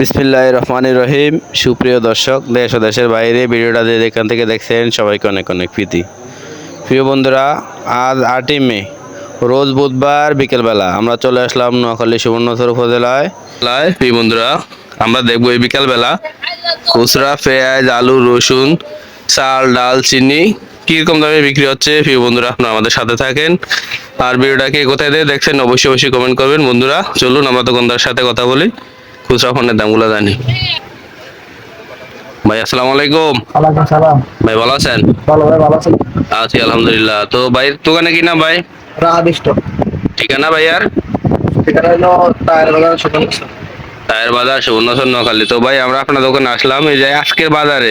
বিসমিল্লাহ রহমান রহিম। সুপ্রিয় দর্শক, দেশ ও দেশের বাইরে ভিডিওটা যে এখান থেকে দেখছেন, সবাইকে অনেক অনেক প্রীতি। প্রিয় বন্ধুরা, আজ আটই মে, রোজ বুধবার বিকেলবেলা আমরা চলে আসলাম নোয়াখালী সুবর্ণচর উপজেলায়। জেলায়। প্রিয় বন্ধুরা, আমরা দেখব এই বিকেলবেলা খুচরা, পেঁয়াজ, আলু, রসুন, চাল, ডাল, চিনি কীরকম দামে বিক্রি হচ্ছে। প্রিয় বন্ধুরা, আপনারা আমাদের সাথে থাকেন। আর ভিডিওটাকে কোথায় দিয়ে দেখছেন, অবশ্যই অবশ্যই কমেন্ট করবেন। বন্ধুরা, চলুন আমরা দোকানদার সাথে কথা বলি। খুচরা ফোনের দামগুলো জানি। ভাই আসসালামু আলাইকুম। ওয়ালাইকুম সালাম। ভাই ভালো আছেন? ভালো ভাই ভালো আছেন আছি আলহামদুলিল্লাহ। তো ভাই দোকানে কি নাম ভাই? রাহাদিষ্ট। ঠিকানা ভাই আর? ঠিকানা হলো টায়ার বাজার সুতরাং টায়ার বাজার সুবর্ণচর নোয়াখালী তো ভাই আমরা আপনার দোকানে আসলাম। এই যে আজকের বাজারে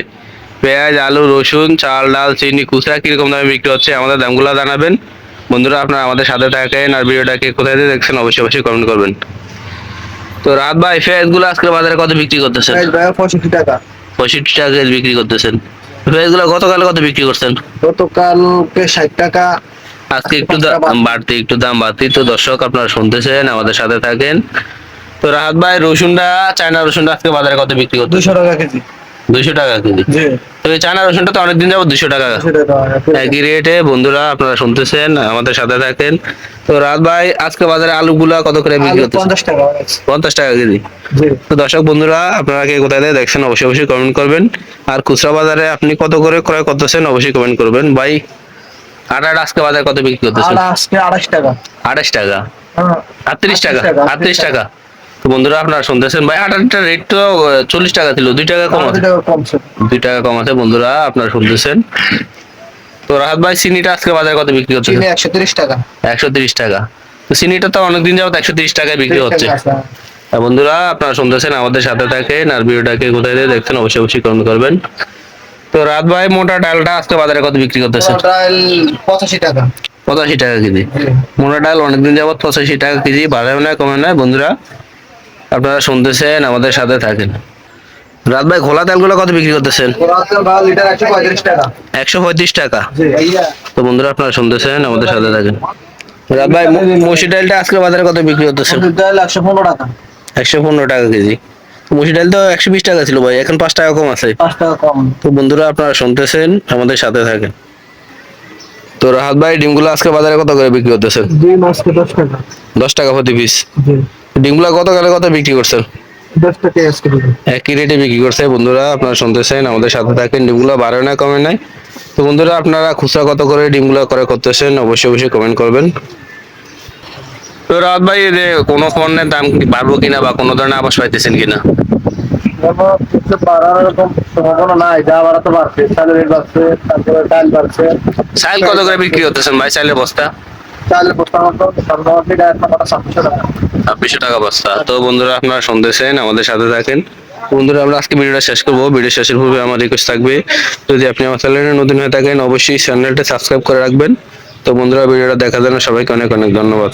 পেঁয়াজ আলু রসুন চাল ডাল চিনি খুচরা কীরকম দামে বিক্রি হচ্ছে আমাদের দামগুলো জানাবেন। বন্ধুরা আপনারা আমাদের সাথে থাকেন আর ভিডিওটাকে কোথায় দিয়ে দেখছেন অবশ্যই অবশ্যই কমেন্ট করবেন। তো রাত ভাই ফেজগুলো আজকে বাজারে কত বিক্রি করতেছেন? পঁয়ষট্টি টাকা। পঁয়ষট্টি টাকা বিক্রি করতেছেন। পেঁয়াজগুলো গতকাল কত বিক্রি করছেন? গতকালকে ষাট টাকা। আজকে একটু দাম বাড়তি। একটু দাম বাড়তি। তো দর্শক আপনারা শুনতেছেন আমাদের সাথে থাকেন। তো রাহাত ভাই রসুনটা চায়না রসুনটা আজকে বাজারে কত বিক্রি করতে দুশো টাকা কেজি। দুইশো টাকা কেজি। জি। তো এই চায়না রসুনটা তো অনেকদিন যাব দুশো টাকা। একই রেটে বন্ধুরা আপনারা শুনতেছেন আমাদের সাথে থাকেন। তো রাত ভাই আজকে বাজারে আলুগুলা কত করে বিক্রি করতেছে পঞ্চাশ টাকা কেজি। তো দর্শক বন্ধুরা আপনারা কে কোথায় থেকে দেখছেন অবশ্যই অবশ্যই কমেন্ট করবেন। আর খুচরা বাজারে আপনি কত করে ক্রয় করতেছেন অবশ্যই কমেন্ট করবেন। ভাই আটাটা আজকে বাজারে কত বিক্রি করতেছেন? আজকে আড়াইশ টাকা। আঠাশ টাকা? হ্যাঁ আটত্রিশ টাকা, আটত্রিশ টাকা? তো বন্ধুরা আপনারা শুনতেছেন ভাই আটারটা রেট তো চল্লিশ টাকা ছিল দুই টাকা কম আছে। দুই টাকা কম আছে বন্ধুরা আপনারা শুনতেছেন। তো রাহাত ভাই চিনিটা আজকে বাজারে কত বিক্রি হচ্ছে? একশো তিরিশ টাকা। একশো তিরিশ টাকা। তো চিনিটা তো অনেকদিন যাবত একশো তিরিশ টাকায় বিক্রি হচ্ছে। বন্ধুরা আপনারা শুনতেছেন আমাদের সাথে থাকেন আর ভিডিওটাকে কোথায় দিয়ে দেখছেন অবশ্যই অবশ্যই কমেন্ট করবেন। তো রাত ভাই মোটা ডালটা আজকে বাজারে কত বিক্রি করতেছে? ডাল পঁচাশি টাকা। পঁচাশি টাকা কেজি। মোটা ডাল অনেকদিন যাবত পঁচাশি টাকা কেজি বাড়ায় না কমে না বন্ধুরা। আপনারা শুনতেছেন আমাদের সাথে থাকেন। রাত ভাই খোলা তেলগুলো কত বিক্রি করতেছেন? একশো পঁয়ত্রিশ টাকা। তো বন্ধুরা আপনারা শুনতেছেন আমাদের সাথে থাকেন। রাত ভাই মু- মুসি ডালটা আজকে বাজারে কত বিক্রি করতেছেন? একশো পনেরো টাকা। একশো পনেরো টাকা কেজি। তো মুসি ডাল তো একশো বিশ টাকা ছিল ভাই এখন পাঁচ টাকা কম আছে। তো বন্ধুরা আপনারা শুনতেছেন আমাদের সাথে থাকেন। তো রাহাত ভাই ডিমগুলো আজকে বাজারে কত করে বিক্রি করতেছেন? দশ টাকা। দশ টাকা প্রতি পিস ডিমগুলো কত কালে কত বিক্রি করছেন? একই রেটে বিক্রি করছে। বন্ধুরা আপনারা শুনতেছেন আমাদের সাথে থাকেন। ডিমগুলো বাড়ে না কমে নাই। তো বন্ধুরা আপনারা খুচরা কত করে ডিমগুলো করে করতেছেন? অবশ্যই অবশ্যই কমেন্ট করবেন। তো রাত ভাই কোনো পণ্যের দাম বাড়বো কিনা বা কোনো ধরনের আবাস পাইতেছেন কিনা? ডাল কত করে বিক্রি করতেছেন ভাই? চালের বস্তা? ছাব্বিশশো টাকা। বস্তা। তো বন্ধুরা, আপনারা শুনতেছেন আমাদের সাথে থাকেন। বন্ধুরা, আমরা আজকে ভিডিওটা শেষ করব। ভিডিও শেষের পূর্বে আমার রিকোয়েস্ট থাকবে, যদি আপনি আমার চ্যানেলে নতুন হয়ে থাকেন, অবশ্যই চ্যানেলটা সাবস্ক্রাইব করে রাখবেন। তো বন্ধুরা, ভিডিওটা দেখার জন্য সবাইকে অনেক অনেক ধন্যবাদ।